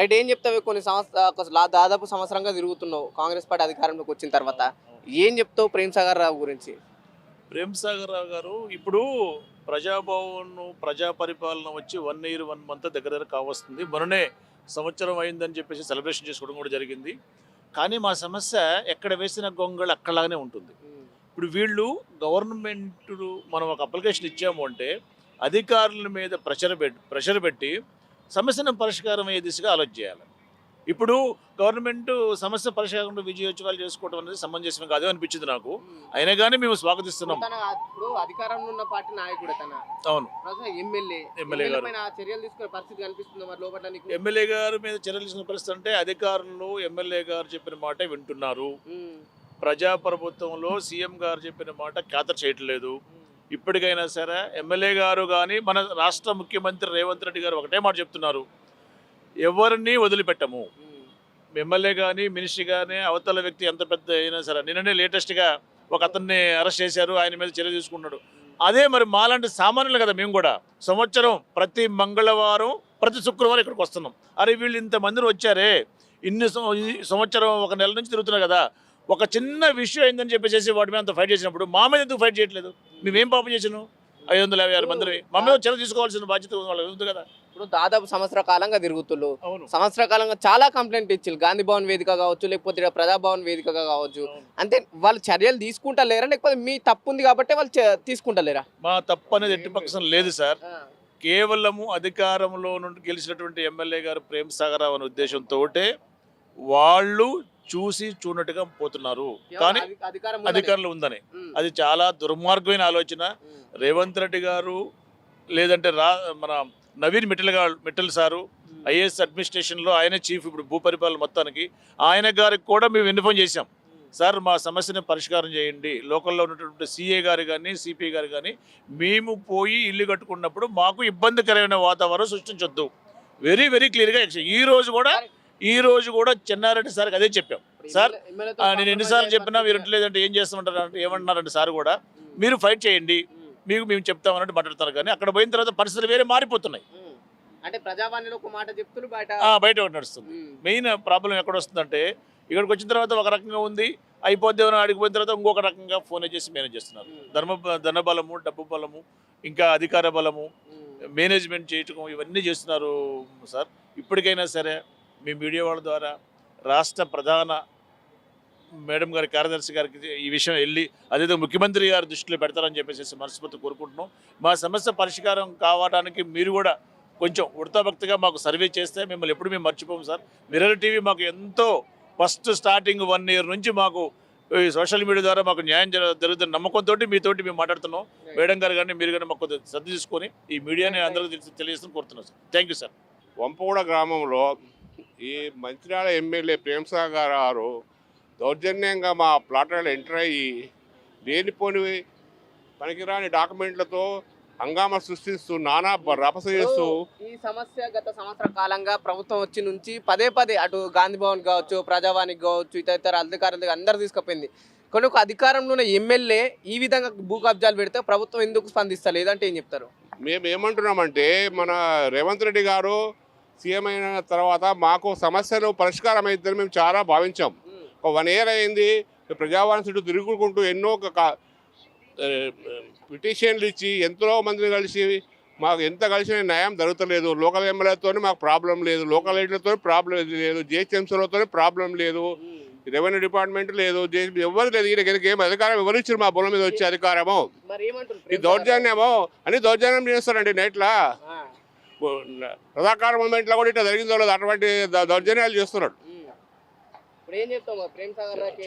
Right ఏం చెప్తావు? కొన్ని సంవత్సర దాదాపు సంవత్సరంగా తిరుగుతున్నావు కాంగ్రెస్ పార్టీ అధికారంలోకి వచ్చిన తర్వాత. ఏం చెప్తావు ప్రేమ్ సాగర్ రావు గురించి? ప్రేమ్ సాగర్ రావు గారు ఇప్పుడు ప్రజాభవన్ ప్రజా పరిపాలన వచ్చి వన్ ఇయర్ వన్ మంత్ దగ్గర దగ్గర కావస్తుంది. మొన్ననే సంవత్సరం అయిందని చెప్పేసి సెలబ్రేషన్ చేసుకోవడం కూడా జరిగింది. కానీ మా సమస్య ఎక్కడ వేసిన గొంగళి అక్కడలాగానే ఉంటుంది. ఇప్పుడు వీళ్ళు గవర్నమెంట్ మనం ఒక అప్లికేషన్ ఇచ్చాము అంటే అధికారుల మీద ప్రెషర్ పెట్టి ప్రెషర్ పెట్టి సమస్యను పరిష్కారం అయ్యే దిశగా ఆలోచన చేయాలి. ఇప్పుడు గవర్నమెంట్ సమస్య పరిష్కారం విజయోత్సవాలు చేసుకోవడం అనేది సమంజసం కాదు అనిపించింది నాకు. అయినా కానీ మేము స్వాగతిస్తున్నాం. తన ఇప్పుడు అధికారంలో ఉన్న పార్టీ నాయకుడు తన. అవును. ఎమ్మెల్యే. ఎమ్మెల్యే గారు. చర్యలు తీసుకునే పరిస్థితి కనిపిస్తుంది మరి లోపల ఎమ్మెల్యే గారి మీద చర్యలు తీసుకున్న పరిస్థితి అంటే అధికారులు ఎమ్మెల్యే గారు చెప్పిన మాట వింటున్నారు. ఉమ్, ప్రజా ప్రభుత్వంలో సీఎం గారు చెప్పిన మాట ఖాతరు చేయట్లేదు. ఇప్పటికైనా సరే ఎమ్మెల్యే గారు కానీ మన రాష్ట్ర ముఖ్యమంత్రి రేవంత్ రెడ్డి గారు ఒకటే మాట చెప్తున్నారు. ఎవరిని వదిలిపెట్టము. ఎమ్మెల్యే కానీ మినిస్టర్ కానీ అవతల వ్యక్తి ఎంత పెద్ద అయినా సరే నిన్ననే లేటెస్ట్గా ఒక అతన్ని అరెస్ట్ చేశారు. ఆయన మీద చర్య తీసుకున్నాడు. అదే మరి మాలాంటి సామాన్యులు కదా మేము కూడా. సంవత్సరం ప్రతి మంగళవారం ప్రతి శుక్రవారం ఇక్కడికి వస్తున్నాం. అరే వీళ్ళు ఇంతమందిని వచ్చారే. ఇన్ని సంవత్సరం ఒక నెల నుంచి తిరుగుతున్నారు కదా. ఒక చిన్న విషయం అయిందని చెప్పేసి వాటి మీద అంత ఫైట్ చేసినప్పుడు మా మీద ఎందుకు ఫైట్ చేయట్లేదు? మేమేం పాపం చేసాను? ఐదు వందల యాభై ఆరు మంది మా మీద చర్య తీసుకోవాల్సిన బాధ్యత వాళ్ళకి ఉంది కదా? ఇప్పుడు దాదాపు సంవత్సర కాలంగా తిరుగుతుళ్ళు. అవును. సంవత్సర కాలంగా చాలా కంప్లైంట్ ఇచ్చారు గాంధీ భవన్ వేదిక కావచ్చు లేకపోతే ఇక్కడ ప్రజాభవన్ వేదికగా కావచ్చు. అంటే వాళ్ళు చర్యలు తీసుకుంటలేరా? లేకపోతే మీ తప్పు ఉంది కాబట్టి వాళ్ళు తీసుకుంటలేరా? మా తప్పు అనేది ఎట్టి పక్షం లేదు సార్. కేవలము అధికారంలో నుండి గెలిచినటువంటి ఎమ్మెల్యే గారు ప్రేమ్ సాగర్ అనే ఉద్దేశంతో వాళ్ళు చూసి చూడనట్టుగా పోతున్నారు. కానీ. అధికారులు ఉందని. అది చాలా దుర్మార్గమైన ఆలోచన. రేవంత్ రెడ్డి గారు లేదంటే రా మన నవీన్ మిట్టల్ గారు మిట్టల్ సారు ఐఏఎస్ అడ్మినిస్ట్రేషన్లో ఆయన చీఫ్ ఇప్పుడు భూపరిపాలన మొత్తానికి. ఆయన గారికి కూడా మేము ఇన్ఫార్మ్ చేశాం. సార్ మా సమస్యని పరిష్కారం చేయండి. లోకల్లో ఉన్నటువంటి సిఏ గారు కానీ సిపి గారు కానీ మేము పోయి ఇల్లు కట్టుకున్నప్పుడు మాకు ఇబ్బందికరమైన వాతావరణం సృష్టించొద్దు. వెరీ వెరీ క్లియర్గా ఈ రోజు కూడా ఈ రోజు కూడా చెన్నారెడ్డి సార్కి అదే చెప్పాం. సార్, నేను ఎన్నిసార్లు చెప్పినా మీరు లేదంటే ఏం చేస్తామంటారు? ఏమంటున్నారంటే సార్ కూడా మీరు ఫైట్ చేయండి మీకు మేము చెప్తామన్నట్టు మాట్లాడతారు కానీ అక్కడ పోయిన తర్వాత పరిస్థితులు వేరే మారిపోతున్నాయి. అంటే ప్రజావాణిలో ఒక మాట చెప్తున్నారు బయట బయట ఒకటి నడుస్తుంది. మెయిన్ ప్రాబ్లం ఎక్కడ వస్తుందంటే ఇక్కడికి వచ్చిన తర్వాత ఒక రకంగా ఉంది అయిపోద్దేమో అడిగి పోయిన తర్వాత ఇంకొక రకంగా ఫోన్ చేసి మేనేజ్ చేస్తున్నారు. ధర్మ ధనబలము డబ్బు బలము ఇంకా అధికార బలము మేనేజ్మెంట్ చేయటం ఇవన్నీ చేస్తున్నారు సార్. ఇప్పటికైనా సరే మీ మీడియా వాళ్ళ ద్వారా రాష్ట్ర ప్రధాన మేడం గారి కార్యదర్శి గారికి ఈ విషయం వెళ్ళి అదేదో ముఖ్యమంత్రి గారి దృష్టిలో పెడతారని చెప్పేసి మనస్ఫూర్తి కోరుకుంటున్నాం. మా సమస్య పరిష్కారం కావడానికి మీరు కూడా కొంచెం ఉడతాభక్తిగా మాకు సర్వే చేస్తే మిమ్మల్ని ఎప్పుడు మేము మర్చిపోము సార్. మిర్రర్ టీవీ మాకు ఎంతో ఫస్ట్ స్టార్టింగ్ వన్ ఇయర్ నుంచి మాకు ఈ సోషల్ మీడియా ద్వారా మాకు న్యాయం జర- జరుగుతున్న నమ్మకంతో మీతోటి మేము మాట్లాడుతున్నాం. మేడం గారు కానీ మీరు కానీ మాకు కొద్దిగా శ్రద్ధ తీసుకొని ఈ మీడియాని అందరికీ తెలియజేస్తాం కోరుతున్నాం sir. Thank you sir. Vampaguda గ్రామంలో ఈ మంచిర్యాల ఎమ్మెల్యే ప్రేమసాగర్ గారు దౌర్జన్యంగా మా ప్లాట్లలో ఎంటర్ అయ్యి లేనిపోని పనికిరాని డాక్యుమెంట్లతో హంగామా సృష్టిస్తూ నానా రభస చేస్తూ ఈ సమస్య గత సంవత్సర కాలంగా ప్రభుత్వం వచ్చి నుంచి పదే పదే అటు గాంధీ భవన్ కావచ్చు ప్రజావానికి కావచ్చు ఇతర అధికారులు అందరు తీసుకుపోయింది. కానీ ఒక అధికారంలో ఉన్న ఎమ్మెల్యే ఈ విధంగా భూ కబ్జాలు పెడితే ప్రభుత్వం ఎందుకు స్పందిస్తలేదు? అంటే ఏం చెప్తారు? మేము ఏమంటున్నామంటే మన రేవంత్ రెడ్డి గారు సీఎం అయిన తర్వాత మాకు సమస్యలు పరిష్కారం అవుతుందని మేము చాలా భావించాం. ఒక వన్ ఇయర్ అయింది ప్రజావాణి చుట్టూ తిరుగుకుంటూ ఎన్నో పిటిషన్లు ఇచ్చి ఎంతో మందిని కలిసి మాకు ఎంత కలిసిన న్యాయం జరుగుతలేదు. లోకల్ ఎమ్మెల్యేతో మాకు ప్రాబ్లం లేదు లోకల్ ఎయిడ్లతో ప్రాబ్లం లేదు జిహెచ్ఎంసీలతో ప్రాబ్లం లేదు రెవెన్యూ డిపార్ట్మెంట్ లేదు ఎవరు లేదు ఈయనకి ఏం అధికారం ఎవరు ఇచ్చారు మా బొల మీద వచ్చే అధికారము? ఈ దౌర్జన్యము అని దౌర్జన్యం చేస్తారండి నెట్లా. రథాకార మూమెంట్లో కూడా ఇట్లా జరిగిందో లేదు అటువంటి దౌర్జన్యాలు చేస్తున్నాడు?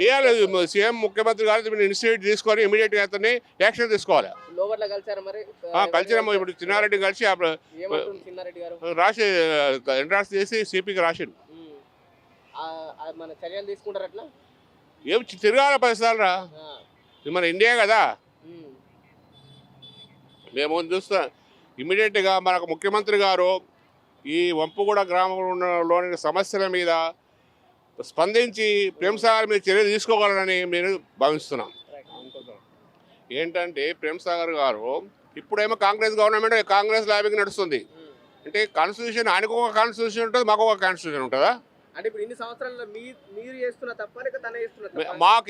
చేయాలి. సీఎం ముఖ్యమంత్రి గారు ఇనిషియేట్ తీసుకొని ఇమీడియట్గా అతన్ని యాక్షన్ తీసుకోవాలి. కలిసినాము. ఇప్పుడు చిన్నారెడ్డి కలిసి రాసి ఎంట్రాన్స్ చేసి సిపికి రాసిండు. ఉమ్. ఆ, ఆ, మన చర్యలు తీసుకుంటారు అట్లా? ఏం చి- తిరగాల పరిస్థితులు రా. మన ఇండియా కదా. మేము చూస్తాం ఇమీడియట్గా మనకు ముఖ్యమంత్రి గారు ఈ వంపుగూడ గ్రామంలోని సమస్యల మీద స్పందించి ప్రేమ్సాగర్ మీద చర్యలు తీసుకోగలరని నేను భావిస్తున్నాం. ఏంటంటే ప్రేమ్సాగర్ గారు ఇప్పుడేమో కాంగ్రెస్ గవర్నమెంట్ కాంగ్రెస్ ల్యాబింగ్ నడుస్తుంది. అంటే కాన్స్టిట్యూషన్ ఆయనకు ఒక కాన్స్టిట్యూషన్ ఉంటుంది మాకు ఒక కాన్స్టిట్యూషన్ ఉంటుందా? అంటే ఇప్పుడు ఇన్ని సంవత్సరాల్లో మీ మీరు చేస్తున్న తప్ప లేక తనే చేస్తున్న తప్ప. మాకు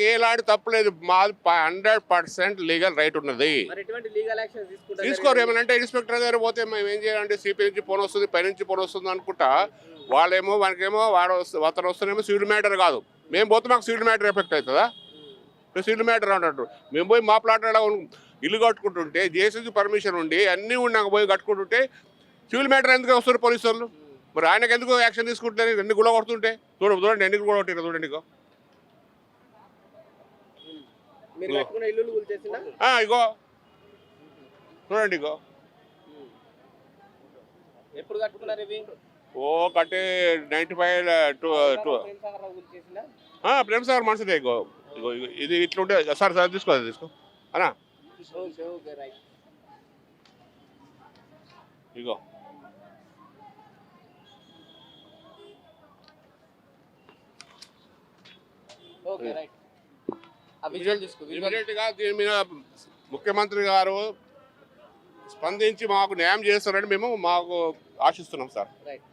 తప్పలేదు మాది హండ్రెడ్ పర్సెంట్ లీగల్ రైట్ ఉన్నది. తీసుకోరు. ఏమనంటే ఇన్స్పెక్టర్ దగ్గర పోతే మేము ఏం చేయాలంటే సిపి నుంచి ఫోన్ వస్తుంది పై నుంచి ఫోన్ వస్తుంది అనుకుంటా. వాళ్ళేమో మనకేమో వాడు అతను వస్తేనేమో సివిల్ మ్యాటర్ కాదు. మేము పోతే మాకు సివిల్ మ్యాటర్ ఎఫెక్ట్ అవుతుందా? సివిల్ మ్యాటర్ అన్నట్టు. మేము పోయి మా ప్లాట్ ఇల్లు కట్టుకుంటుంటే జేసీసీ పర్మిషన్ ఉండి అన్నీ ఉన్నాక పోయి కట్టుకుంటుంటే సివిల్ మ్యాటర్ ఎందుకు వస్తారు పోలీసు వాళ్ళు? మరి ఆయనకు ఎందుకు యాక్షన్ తీసుకుంటే ఎన్ని గుల కొడుతుంటే? చూడ చూడండి ఎన్ని గుల కొట్టిన చూడండి ఇగో. చూడండి ఇగో. ఎప్పుడు కట్టుకున్నారు ఇవి? ఓ కట్టే ninety five two two. Prem Sagar మనసుదే ఇగో. ఇగో ఇది ఇట్లుంటే సార్ సార్ తీసుకో తీసుకో. అనా ఇగో. ముఖ్యమంత్రి గారు స్పందించి మాకు న్యాయం చేస్తారని మేము మాకు ఆశిస్తున్నాం సార్. రైట్